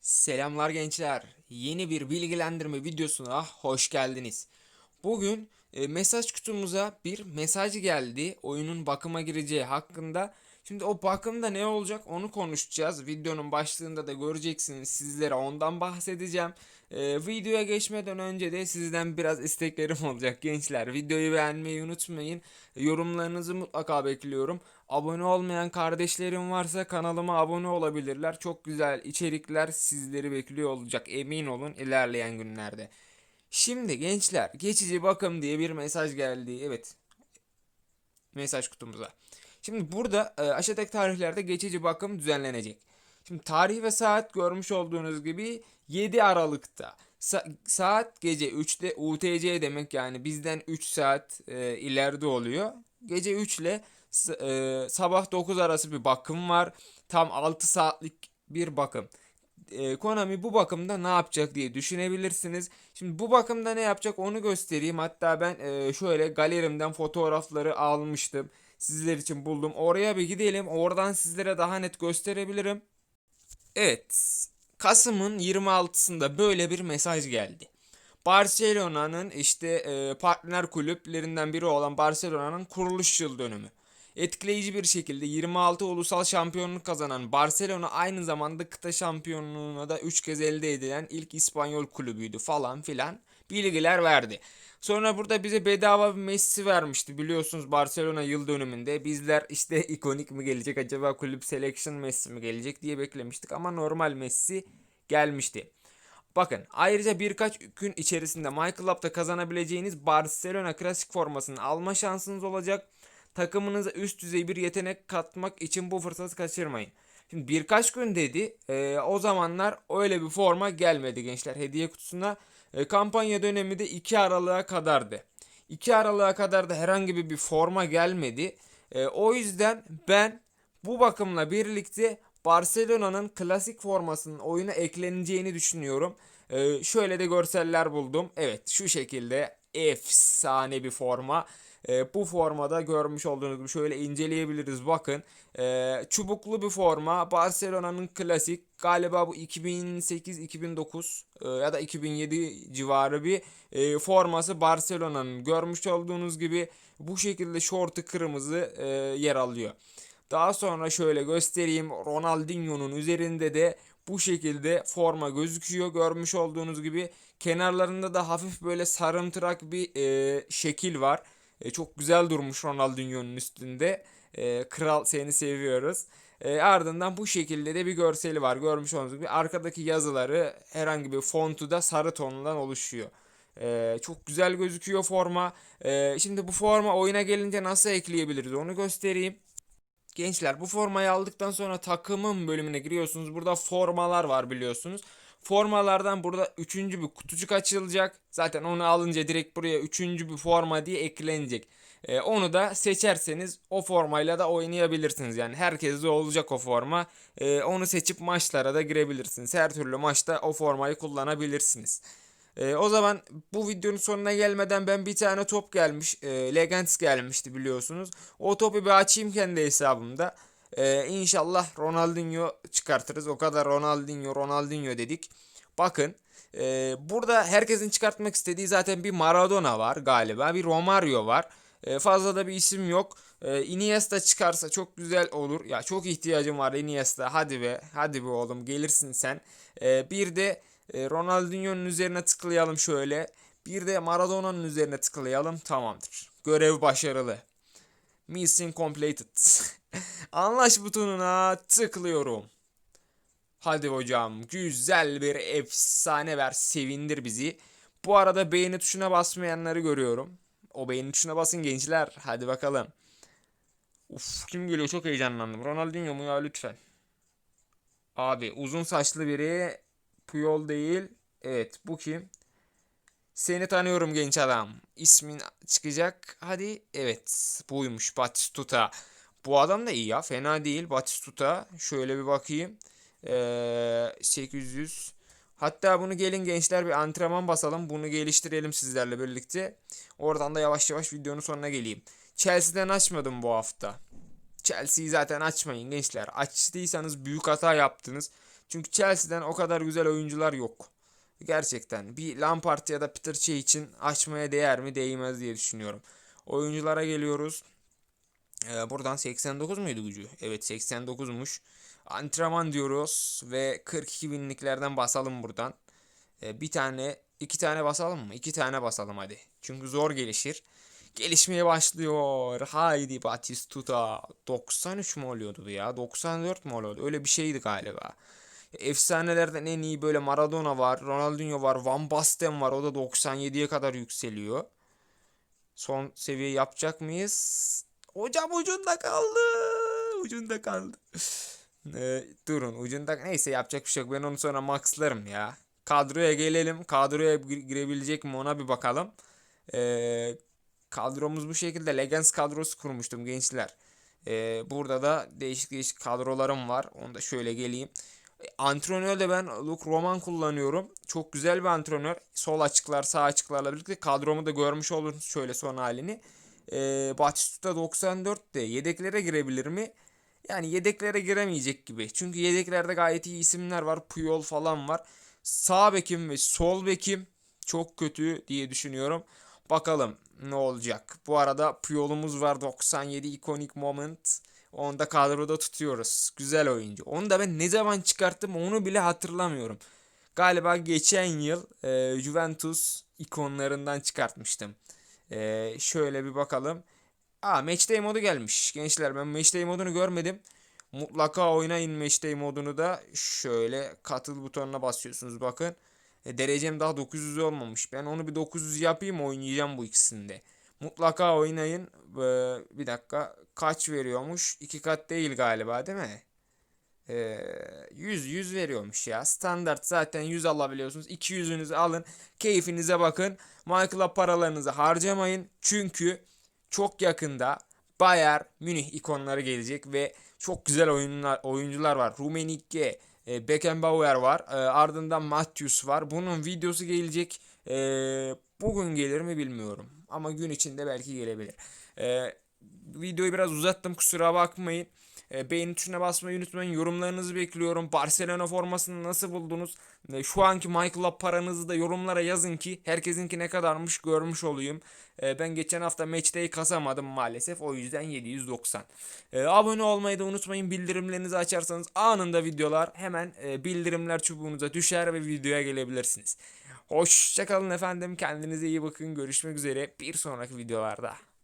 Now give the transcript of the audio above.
Selamlar gençler. Yeni bir bilgilendirme videosuna hoş geldiniz. Bugün e, mesaj kutumuza bir mesaj geldi. Oyunun bakıma gireceği hakkında. Şimdi o bakımda ne olacak onu konuşacağız. Videonun başlığında da göreceksiniz. Sizlere ondan bahsedeceğim. E, videoya geçmeden önce de sizden biraz isteklerim olacak gençler. Videoyu beğenmeyi unutmayın. Yorumlarınızı mutlaka bekliyorum. Abone olmayan kardeşlerim varsa kanalıma abone olabilirler. Çok güzel içerikler sizleri bekliyor olacak. Emin olun ilerleyen günlerde. Şimdi gençler geçici bakım diye bir mesaj geldi. Evet. Mesaj kutumuza. Şimdi burada e, aşağıdaki tarihlerde geçici bakım düzenlenecek. Şimdi tarih ve saat görmüş olduğunuz gibi 7 Aralık'ta. Sa- saat gece 3'te UTC demek yani bizden 3 saat e, ileride oluyor. Gece 3 ile e, sabah 9 arası bir bakım var. Tam 6 saatlik bir bakım. E, Konami bu bakımda ne yapacak diye düşünebilirsiniz. Şimdi bu bakımda ne yapacak onu göstereyim. Hatta ben e, şöyle galerimden fotoğrafları almıştım. Sizler için buldum. Oraya bir gidelim. Oradan sizlere daha net gösterebilirim. Evet. Kasım'ın 26'sında böyle bir mesaj geldi. Barcelona'nın işte e, partner kulüplerinden biri olan Barcelona'nın kuruluş yıl dönümü. Etkileyici bir şekilde 26 ulusal şampiyonluk kazanan Barcelona aynı zamanda kıta şampiyonluğuna da 3 kez elde edilen ilk İspanyol kulübüydü falan filan bilgiler verdi. Sonra burada bize bedava bir Messi vermişti biliyorsunuz Barcelona yıl dönümünde. Bizler işte ikonik mi gelecek acaba kulüp selection Messi mi gelecek diye beklemiştik ama normal Messi gelmişti. Bakın ayrıca birkaç gün içerisinde My Club'da kazanabileceğiniz Barcelona klasik formasını alma şansınız olacak. Takımınıza üst düzey bir yetenek katmak için bu fırsatı kaçırmayın. Şimdi birkaç gün dedi. e, o zamanlar öyle bir forma gelmedi gençler hediye kutusuna. E, kampanya dönemi de 2 Aralık'a kadardı. 2 Aralık'a kadar da herhangi bir, forma gelmedi. E, o yüzden ben bu bakımla birlikte Barcelona'nın klasik formasının oyuna ekleneceğini düşünüyorum. E, şöyle de görseller buldum. Evet şu şekilde efsane bir forma. E, bu formada görmüş olduğunuz gibi şöyle inceleyebiliriz bakın. E, çubuklu bir forma. Barcelona'nın klasik galiba bu 2008-2009 e, ya da 2007 civarı bir e, forması Barcelona'nın. Görmüş olduğunuz gibi bu şekilde şortu kırmızı e, yer alıyor. Daha sonra şöyle göstereyim. Ronaldinho'nun üzerinde de bu şekilde forma gözüküyor. Görmüş olduğunuz gibi kenarlarında da hafif böyle sarımtırak bir e, şekil var. E, çok güzel durmuş Ronaldinho'nun üstünde. E, kral seni seviyoruz. E, ardından bu şekilde de bir görseli var. Görmüş olduğunuz gibi arkadaki yazıları herhangi bir fontu da sarı tonundan oluşuyor. E, çok güzel gözüküyor forma. E, şimdi bu forma oyuna gelince nasıl ekleyebiliriz onu göstereyim. Gençler bu formayı aldıktan sonra takımın bölümüne giriyorsunuz. Burada formalar var biliyorsunuz. Formalardan burada üçüncü bir kutucuk açılacak. Zaten onu alınca direkt buraya üçüncü bir forma diye eklenecek. Ee, onu da seçerseniz o formayla da oynayabilirsiniz. Yani herkeste olacak o forma. Ee, onu seçip maçlara da girebilirsiniz. Her türlü maçta o formayı kullanabilirsiniz. Ee, o zaman bu videonun sonuna gelmeden ben bir tane top gelmiş. E, Legends gelmişti biliyorsunuz. O topu bir açayım kendi hesabımda. Ee, inşallah Ronaldinho çıkartırız. O kadar Ronaldinho Ronaldinho dedik. Bakın e, burada herkesin çıkartmak istediği zaten bir Maradona var galiba. Bir Romario var. E, fazla da bir isim yok. E, Iniesta çıkarsa çok güzel olur. Ya çok ihtiyacım var Iniesta. Hadi be. Hadi be oğlum gelirsin sen. E, bir de e, Ronaldinho'nun üzerine tıklayalım şöyle. Bir de Maradona'nın üzerine tıklayalım. Tamamdır. Görev başarılı. Mission completed. Anlaş butonuna tıklıyorum. Hadi hocam güzel bir efsane ver sevindir bizi. Bu arada beğeni tuşuna basmayanları görüyorum. O beğeni tuşuna basın gençler. Hadi bakalım. Uf kim geliyor çok heyecanlandım. Ronaldinho mu ya lütfen. Abi uzun saçlı biri Puyol değil. Evet bu kim? Seni tanıyorum genç adam. İsmin çıkacak. Hadi evet buymuş Batistuta. Bu adam da iyi ya fena değil Batistuta. Şöyle bir bakayım. Ee, 800 Hatta bunu gelin gençler bir antrenman basalım. Bunu geliştirelim sizlerle birlikte. Oradan da yavaş yavaş videonun sonuna geleyim. Chelsea'den açmadım bu hafta. Chelsea'yi zaten açmayın gençler. Açtıysanız büyük hata yaptınız. Çünkü Chelsea'den o kadar güzel oyuncular yok. Gerçekten bir Lampard ya da Peter Cech için açmaya değer mi değmez diye düşünüyorum. Oyunculara geliyoruz. Ee, buradan 89 muydu gücü? Evet 89'muş. Antrenman diyoruz ve 42 binliklerden basalım buradan. Ee, bir tane, iki tane basalım mı? İki tane basalım hadi. Çünkü zor gelişir. Gelişmeye başlıyor. Haydi Batistuta. 93 mu oluyordu ya? 94 mu oluyordu? Öyle bir şeydi galiba. Efsanelerden en iyi böyle Maradona var, Ronaldinho var, Van Basten var. O da 97'ye kadar yükseliyor. Son seviye yapacak mıyız? Hocam ucunda kaldı. Ucunda kaldı. Ee, durun ucunda neyse yapacak bir şey yok. Ben onu sonra maxlarım ya. Kadroya gelelim. Kadroya gir- girebilecek mi ona bir bakalım. Ee, kadromuz bu şekilde. Legends kadrosu kurmuştum gençler. Ee, burada da değişik değişik kadrolarım var. Onu da şöyle geleyim. E, Antrenörde ben Luke Roman kullanıyorum. Çok güzel bir antrenör. Sol açıklar, sağ açıklarla birlikte kadromu da görmüş olursunuz şöyle son halini. Ee, Batistuta 94 de yedeklere girebilir mi? Yani yedeklere giremeyecek gibi. Çünkü yedeklerde gayet iyi isimler var. Puyol falan var. Sağ bekim ve sol bekim çok kötü diye düşünüyorum. Bakalım ne olacak. Bu arada Puyol'umuz var 97 iconic moment. Onu da kadroda tutuyoruz. Güzel oyuncu. Onu da ben ne zaman çıkarttım onu bile hatırlamıyorum. Galiba geçen yıl e, Juventus ikonlarından çıkartmıştım. E, şöyle bir bakalım. Aa Matchday modu gelmiş. Gençler ben Matchday modunu görmedim. Mutlaka oynayın Matchday modunu da. Şöyle katıl butonuna basıyorsunuz bakın. E, derecem daha 900 olmamış. Ben onu bir 900 yapayım oynayacağım bu ikisinde. Mutlaka oynayın. Ee, bir dakika kaç veriyormuş? İki kat değil galiba değil mi? Ee, 100 100 veriyormuş ya. Standart zaten 100 alabiliyorsunuz. 200'ünüzü alın. Keyfinize bakın. Michael'a paralarınızı harcamayın. Çünkü çok yakında Bayern Münih ikonları gelecek ve çok güzel oyunlar, oyuncular var. Rummenigge, e, Beckenbauer var. E, ardından Matthews var. Bunun videosu gelecek. E, bugün gelir mi bilmiyorum. Ama gün içinde belki gelebilir. E, videoyu biraz uzattım kusura bakmayın. E, beğeni tuşuna basmayı unutmayın. Yorumlarınızı bekliyorum. Barcelona formasını nasıl buldunuz? E, şu anki Michael'a paranızı da yorumlara yazın ki herkesinki ne kadarmış görmüş olayım. E, ben geçen hafta matchday kasamadım maalesef. O yüzden 790. E, abone olmayı da unutmayın. Bildirimlerinizi açarsanız anında videolar hemen e, bildirimler çubuğunuza düşer ve videoya gelebilirsiniz. Hoşçakalın efendim. Kendinize iyi bakın. Görüşmek üzere bir sonraki videolarda.